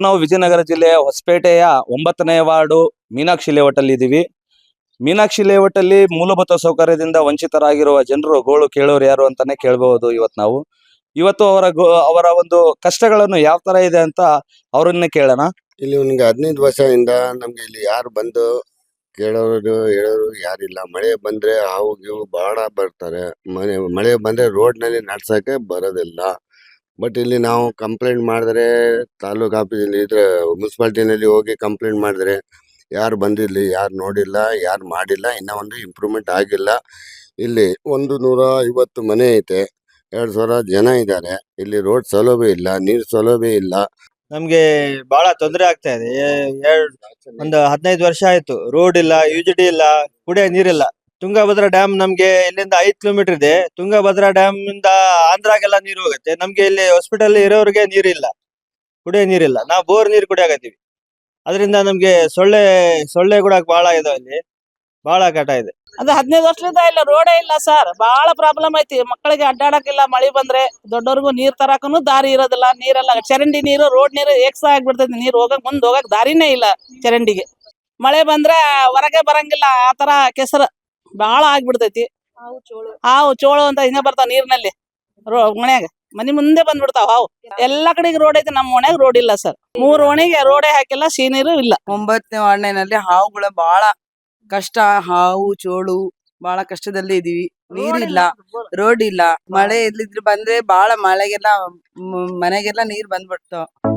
ನಾವು ವಿಜಯನಗರ ಜಿಲ್ಲೆಯ ಹೊಸಪೇಟೆಯ ಒಂಬತ್ತನೇ ವಾರ್ಡು ಮೀನಾಕ್ಷಿ ಲೇಔಟಲ್ಲಿ ಇದ್ದೀವಿ. ಮೀನಾಕ್ಷಿ ಲೇಔಟಲ್ಲಿ ಮೂಲಭೂತ ಸೌಕರ್ಯದಿಂದ ವಂಚಿತರಾಗಿರುವ ಜನರು ಗೋಳು ಕೇಳೋರು ಯಾರು ಅಂತಾನೆ ಕೇಳಬಹುದು ಇವತ್ತು ನಾವು. ಇವತ್ತು ಅವರ ಅವರ ಒಂದು ಕಷ್ಟಗಳನ್ನು ಯಾವ ತರ ಇದೆ ಅಂತ ಅವರನ್ನೇ ಕೇಳೋಣ. ಇಲ್ಲಿ ನಿಮ್ಗೆ ಹದಿನೈದು ವರ್ಷದಿಂದ ನಮ್ಗೆ ಇಲ್ಲಿ ಯಾರು ಬಂದು ಕೇಳೋರು, ಹೇಳೋರು ಯಾರಿಲ್ಲ. ಮಳೆ ಬಂದ್ರೆ ಹಾವು, ಗೀವು ಬಹಳ ಬರ್ತಾರೆ. ಮನೆ, ಮಳೆ ಬಂದ್ರೆ ರೋಡ್ನಲ್ಲಿ ನಡ್ಸಕ್ಕೆ ಬರೋದಿಲ್ಲ. ಬಟ್ ಇಲ್ಲಿ ನಾವು ಕಂಪ್ಲೇಂಟ್ ಮಾಡಿದ್ರೆ ತಾಲೂಕ್ ಆಫೀಸಲ್ಲಿ ಇದ್ರೆ ಮುನ್ಸಿಪಾಲ್ಟಿನಲ್ಲಿ ಹೋಗಿ ಕಂಪ್ಲೇಂಟ್ ಮಾಡಿದ್ರೆ ಯಾರು ಬಂದಿಲ್ಲ ಯಾರು ನೋಡಿಲ್ಲ, ಯಾರು ಮಾಡಿಲ್ಲ, ಇನ್ನ ಒಂದು ಇಂಪ್ರೂವ್ಮೆಂಟ್ ಆಗಿಲ್ಲ. ಇಲ್ಲಿ ಒಂದು ನೂರ ಐವತ್ತು ಮನೆ ಐತೆ, ಎರಡ್ ಸಾವಿರ ಜನ ಇದ್ದಾರೆ. ಇಲ್ಲಿ ರೋಡ್ ಸೌಲಭ್ಯ ಇಲ್ಲ, ನೀರ್ ಸೌಲಭ್ಯ ಇಲ್ಲ. ನಮ್ಗೆ ಬಹಳ ತೊಂದರೆ ಆಗ್ತಾ ಇದೆ. ಒಂದು ಹದಿನೈದು ವರ್ಷ ಆಯ್ತು. ರೋಡ್ ಇಲ್ಲ ಯುಜಿಡಿ ಇಲ್ಲ, ಕುಡಿಯೋ ನೀರಿಲ್ಲ. ತುಂಗಭದ್ರಾ ಡ್ಯಾಮ್ ನಮ್ಗೆ ಇಲ್ಲಿಂದ ಐದ್ ಕಿಲೋಮೀಟರ್ ಇದೆ. ತುಂಗಭದ್ರಾ ಡ್ಯಾಮ್ ಇಂದ ಆಂಧ್ರಾಗೆಲ್ಲ ನೀರು ಹೋಗುತ್ತೆ. ನಮ್ಗೆ ಇಲ್ಲಿ ಹಾಸ್ಪಿಟಲ್ ಇರೋರಿಗೆ ನೀರಿಲ್ಲ. ಕುಡಿಯೋ ನೀರಿಲ್ಲ. ನಾವು ಬೋರ್ ನೀರು ಕುಡಿಯಾಕತ್ತೀವಿ. ಅದರಿಂದ ನಮ್ಗೆ ಸೊಳ್ಳೆ ಸೊಳ್ಳೆ ಕೂಡ ಬಹಳ ಇದಾವೆ ಇಲ್ಲಿ. ಬಹಳ ಕಟ ಇದೆ. ಅದು ಹದಿನೈದು ವರ್ಷದಿಂದ ಇಲ್ಲ ರೋಡೇ ಇಲ್ಲ ಸರ್ ಬಹಳ ಪ್ರಾಬ್ಲಮ್ ಐತಿ. ಮಕ್ಕಳಿಗೆ ಅಡ್ಡಾಡಕ್ಕಿಲ್ಲ, ಮಳೆ ಬಂದ್ರೆ ದೊಡ್ಡವ್ರಿಗೂ ನೀರ್ ತರಕನು ದಾರಿ ಇರೋದಿಲ್ಲ. ನೀರೆಲ್ಲ ಚರಂಡಿ ನೀರು ರೋಡ್ ನೀರು ಏಕ್ಸ ಆಗ್ಬಿಡ್ತೈತಿ. ನೀರ್ ಹೋಗಕ್ ಮುಂದ್ ಹೋಗಕ್ ದಾರಿನೇ ಇಲ್ಲ ಚರಂಡಿಗೆ. ಮಳೆ ಬಂದ್ರೆ ಹೊರಗೆ ಬರಂಗಿಲ್ಲ. ಆ ತರ ಕೆಸರು. ಬಹಳ ಆಗ್ಬಿಡ್ತೈತಿ. ಹಾವು ಚೋಳು. ಅಂತ ಹಿಂಗ ಬರ್ತಾವ ನೀರಿನಲ್ಲಿ. ರೋ ಮನ್ಯಾಗ ಮನಿ ಮುಂದೆ ಬಂದ್ಬಿಡ್ತಾವ ಹಾವು. ಎಲ್ಲಾ ಕಡೆಗೆ ರೋಡ್ ಐತಿ ನಮ್ಮ ಓಣ್ಯಾಗ ರೋಡ್ ಇಲ್ಲ ಸರ್. ಮೂರ್ ಓಣಿಗೆ ರೋಡೇ ಹಾಕಿಲ್ಲ ಸೀನೀರು ಇಲ್ಲ. ಒಂಬತ್ತನೇ ವಾರ್ಡ್ನಲ್ಲಿ ಹಾವುಗಳ ಬಹಳ ಕಷ್ಟ ಹಾವು ಚೋಳು ಬಹಳ ಕಷ್ಟದಲ್ಲಿ ಇದೀವಿ. ನೀರಿಲ್ಲ ರೋಡ್ ಇಲ್ಲ. ಮಳೆ ಇಲ್ಲಿದ್ರೆ ಬಂದ್ರೆ ಬಹಳ ಮಳೆಗೆಲ್ಲ ಮನೆಗೆಲ್ಲ ನೀರ್ ಬಂದ್ಬಿಡ್ತಾವ.